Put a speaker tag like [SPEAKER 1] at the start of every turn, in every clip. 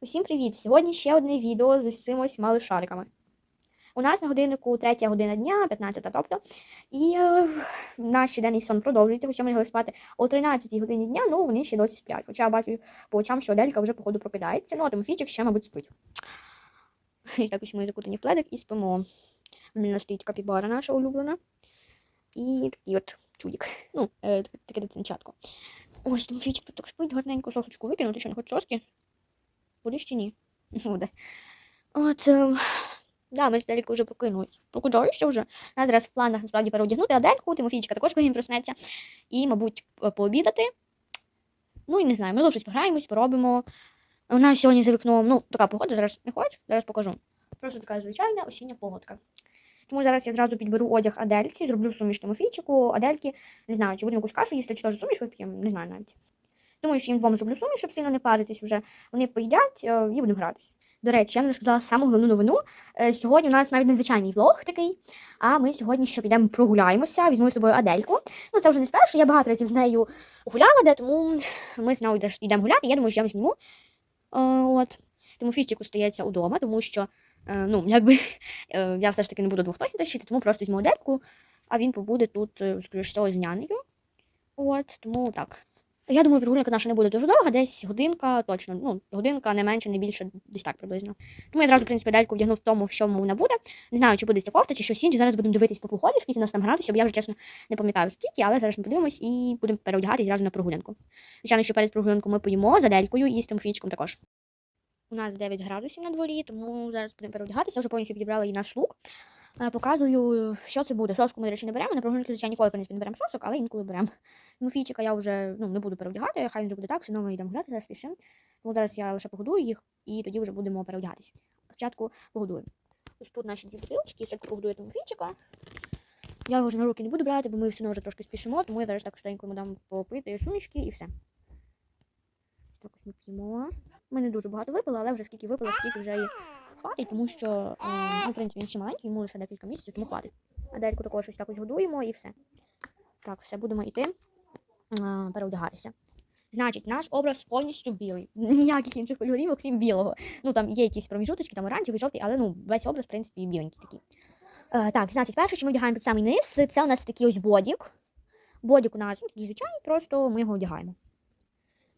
[SPEAKER 1] Усім привіт! Сьогодні ще одне відео з усім ось малишариками. У нас на годиннику 3 година дня, 15, тобто. І е, наш денний сон продовжується, хоча ми лягли спати о 13 годині дня, ну вони ще досі сплять. Хоча я бачу по очам, що Аделька вже, походу, прокидається. Ну, а Тимофійчик ще, мабуть, спить. І так ми закутані в пледик і спимо. У мене стоїть капібара наша улюблена. І такий от чудик. Ну, е, таке- дитинчатко. Ось Тимофійчик тут так спить, гарненько сосочку викинути, що не хоч соски. Будеш чи ні? Буде. От, е, да, ми з вже прокинулись. Прокидаюся вже. У нас зараз в планах насправді переодягнути Адельку, Тимофійчика також коли він проснеться. І, мабуть, пообідати. Ну і не знаю, можливо, щось пограємось, поробимо. У нас сьогодні за вікном, ну, така погода, зараз не хочу, зараз покажу. Просто така звичайна осіння погодка. Тому зараз я зразу підберу одяг Адельці, зроблю суміш Тимофійчику, Адельки. Не знаю, чи будемо якусь кашу їсти, чи теж суміш вип'ємо, не знаю навіть. Думаю, що їм двом зроблю суміш, щоб сильно не паритись вже. Вони поїдять е, і будемо гратися. До речі, я вам розказала саму головну новину. Е, Сьогодні у нас навіть незвичайний влог такий. А ми сьогодні ще підемо прогуляємося, візьму з собою Адельку. Ну, це вже не спершу, я багато разів з нею гуляла, де, тому ми з нею йдемо гуляти, я думаю, що я зніму. Е, От. Тимофійчик остається удома, тому що, ну, якби я все ж таки не буду двох точно тащити, тому просто візьму Адельку, а він побуде тут, скоріш всього, з нянею. От, тому так. Я думаю, прогулянка наша не буде дуже довга, десь годинка точно. Ну, годинка не менше, не більше, десь так приблизно. Тому я одразу, в принципі, дельку вдягнув в тому, в чому вона буде. Не знаю, чи буде ця кофта, чи щось інше. Зараз будемо дивитись по погоді, скільки у нас там градусів, я вже чесно не пам'ятаю скільки, але зараз ми подивимось і будемо переодягатись зразу на прогулянку. Звичайно, що перед прогулянкою ми поїмо за делькою і з Тимофійчиком також. У нас 9 градусів на дворі, тому зараз будемо переодягатися. Я вже повністю підібрала її наш лук. Е, Показую, що це буде. Соску ми, до речі, не беремо. На прогулянку, звичайно, ніколи принципі, не беремо сосок, але інколи беремо. Тимофійчика я вже ну, не буду переодягати, хай вже буде так, все одно ми йдемо гуляти, зараз спішимо. Тому зараз я лише погодую їх і тоді вже будемо переодягатися. Спочатку погодуємо. Ось тут наші дві бутилочки, все погодує Тимофійчика. Я його вже на руки не буду брати, бо ми все одно вже трошки спішимо, тому я зараз так швиденько дам попити сумішки і все. Так ось ми п'ємо. Ми не дуже багато випили, але вже скільки випили, скільки вже і хватить, тому що, е, ну, в принципі, він ще маленький, йому лише декілька місяців, тому хватить. А дельку також ось так годуємо і все. Так, все, будемо йти е, переодягатися. Значить, наш образ повністю білий. Ніяких інших кольорів, окрім білого. Ну там є якісь проміжуточки, там оранжевий, жовтий, але ну весь образ, в принципі, біленький такий. Е, так, значить, перше, що ми вдягаємо під самий низ, це у нас такий ось бодік. Бодік у нас ну, звичайний, просто ми його одягаємо.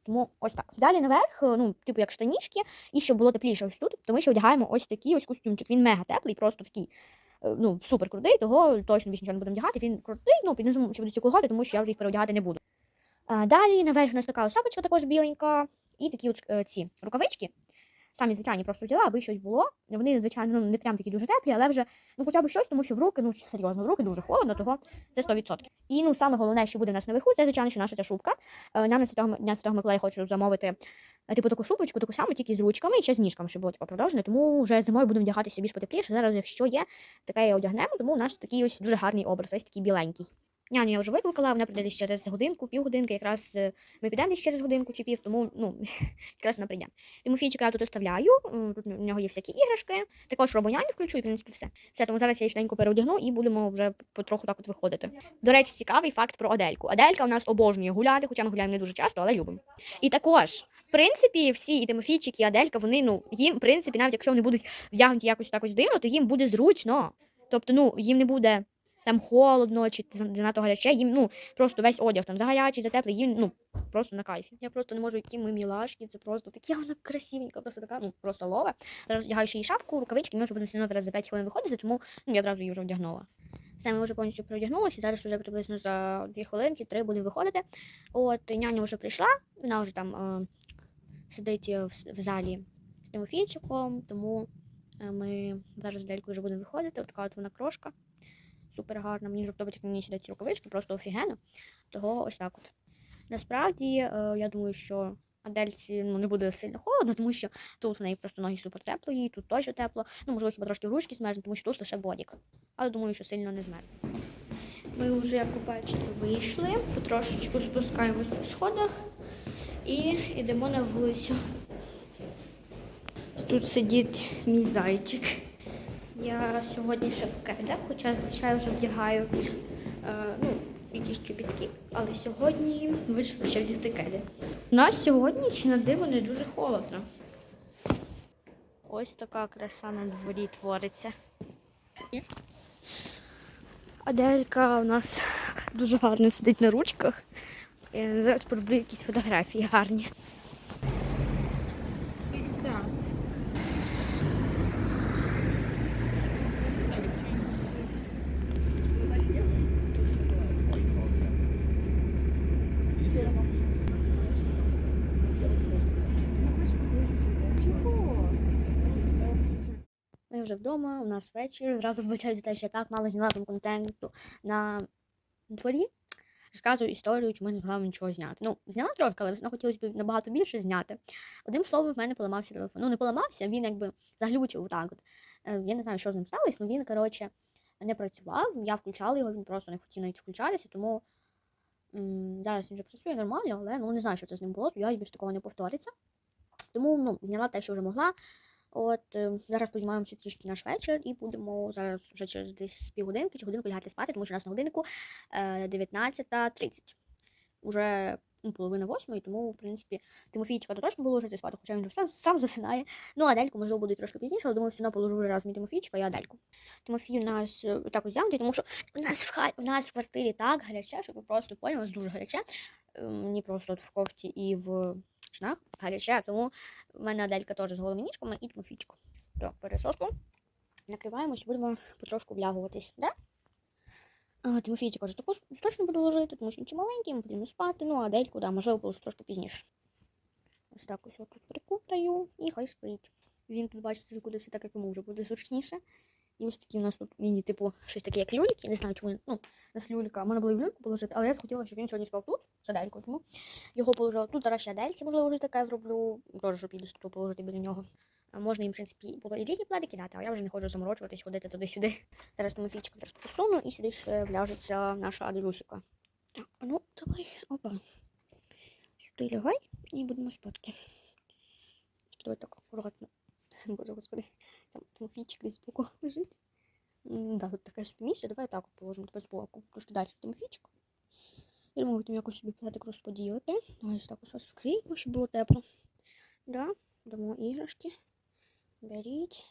[SPEAKER 1] Тому ось так. Далі наверх, е, ну, типу як штанішки, і щоб було тепліше ось тут, то ми ще одягаємо ось такий ось костюмчик. Він мега теплий, просто такий. е, Ну, супер крутий, того точно більше нічого не будемо вдягати. Він крутий, ну, під низом ще буду ці колготи, тому що я вже їх переодягати не буду. А, далі наверх у нас така шапочка також біленька, і такі от, е, ці рукавички. Самі звичайні просто взяла, аби щось було. Вони, звичайно, ну, не прям такі дуже теплі, але вже ну, хоча б щось, тому що в руки, ну серйозно, в руки дуже холодно, того це 100%. І ну, саме головне, що буде у нас наверху, це, звичайно, що наша ця шубка. Е, Нам на Святого Дня Святого Миколая хочу замовити е, типу таку шубочку, таку саму, тільки з ручками і ще з ніжками, щоб було типу, продовжене. Тому вже зимою будемо вдягатися більш потепліше. Зараз, якщо є, таке і одягнемо, тому у нас такий ось дуже гарний образ, весь такий біленький. Няню я вже викликала, вона прийде десь через годинку, півгодинки. Якраз е, ми підемо десь через годинку чи пів, тому ну, якраз вона прийде. Тимофійчика я тут оставляю, тут у нього є всякі іграшки, також робоняню включу і в принципі все. Все, тому зараз я швиденько переодягну і будемо вже потроху так от виходити. До речі, цікавий факт про Адельку. Аделька у нас обожнює гуляти, хоча ми гуляємо не дуже часто, але любимо. І також. В принципі, всі і Тимофійчик, і Аделька, вони ну їм, в принципі, навіть якщо вони будуть вдягнуті якось так дивно, то їм буде зручно. Тобто, ну їм не буде там холодно чи занадто гаряче, їм ну просто весь одяг там загарячий, затеплий, їм ну просто на кайфі. Я просто не можу, які ми мілашки, це просто такі вона красивенька, просто така, ну просто лова. Зараз вдягаю ще їй шапку, рукавички, ми вже будемо все зараз за 5 хвилин виходити, тому ну, я одразу її вже вдягнула. Все, ми вже повністю переодягнулися, зараз вже приблизно за 2 хвилинки, 3 будемо виходити. От няня вже прийшла, вона вже там е, сидить в, в залі з Тимофійчиком, тому е, ми зараз з Делькою вже будемо виходити. От така от вона крошка. Супер гарна. Мені вже подобається, як ній сидять рукавички, просто офігенно. Того ось так от. Насправді, е, я думаю, що Адельці ну, не буде сильно холодно, тому що тут в неї просто ноги супер тепло, їй тут точно тепло. Ну, можливо, хіба трошки в ручки змерзне, тому що тут лише бодік. Але думаю, що сильно не змерзне. Ми вже, як ви бачите, вийшли, потрошечку спускаємось по сходах і йдемо на вулицю. Тут сидить мій зайчик. Я сьогодні ще в кедах, хоча зазвичай вже вдягаю е, ну, якісь чобітки, але сьогодні вийшло ще вдягти кеди. У нас сьогодні чи на диво не дуже холодно. Ось така краса на дворі твориться. Аделька у нас дуже гарно сидить на ручках. Я зараз пороблю якісь фотографії гарні. Вже вдома, у нас вечір. Зразу вибачаю за те, що я так мало зняла там контенту на дворі. Розказую історію, чому не змогла нічого зняти. Ну, зняла трохи, але все хотілося б набагато більше зняти. Одним словом, в мене поламався телефон. Ну, не поламався, він якби заглючив отак. От. Е, Я не знаю, що з ним сталося, але він, коротше, не працював. Я включала його, він просто не хотів навіть включатися, тому м, зараз він вже працює нормально, але ну не знаю, що це з ним було. Я більш такого не повториться. Тому ну, зняла те, що вже могла. От е, зараз познімаємося трішки наш вечір і будемо зараз вже через десь півгодинки чи годинку лягати спати, тому що у нас на годиннику е, 19.30. Уже ну, половина восьмої, тому, в принципі, Тимофійчика то точно було лежати спати, хоча він вже сам, сам засинає. Ну, а Адельку, можливо, буде трошки пізніше, але думаю, все одно положу вже разом і Тимофійчика і Адельку. Тимофій у нас е, так ось тому що у нас в хай, у нас в квартирі так гаряче, щоб ви просто поняли, у нас дуже гаряче. Мені просто от в кофті і в штанах гаряче, тому в мене Аделька теж з голими ніжками і Тимофійчик. Так, пересоску. Накриваємось, будемо потрошку влягуватись. Да? А, Тимофійчик каже, також точно буду ложити, тому що він маленький, йому потрібно спати. Ну, а Адельку, да, можливо, положу трошки пізніше. Ось так ось тут прикутаю і хай спить. Він тут, бачите, закутився так, як йому вже буде зручніше. І ось такі у нас тут міні, типу, щось таке, як люльки. Не знаю, чому він- ну, у нас люлька. Можна було в люльку положити, але я захотіла, щоб він сьогодні спав тут, з Аделькою, тому його положила тут. Зараз ще Адельці, можливо, вже таке зроблю. Теж, щоб її тут положити біля нього. Можна їм, в принципі, було і різні пледики дати, а я вже не хочу заморочуватись, ходити туди-сюди. Зараз Тимофійчика трошки посуну і сюди ще вляжеться наша Аделюсіка. Ну, давай, опа. Сюди лягай і будемо спати. Давай так акуратно. Боже господи, там Тимофійчик десь боку лежить. Да, тут таке собі давай так положимо тебе збоку. Трошки далі Тимофійчик. Я думаю, там якось собі платик розподілити. Давай ось так ось вас вкриємо, щоб було тепло. Да, дамо іграшки. Беріть.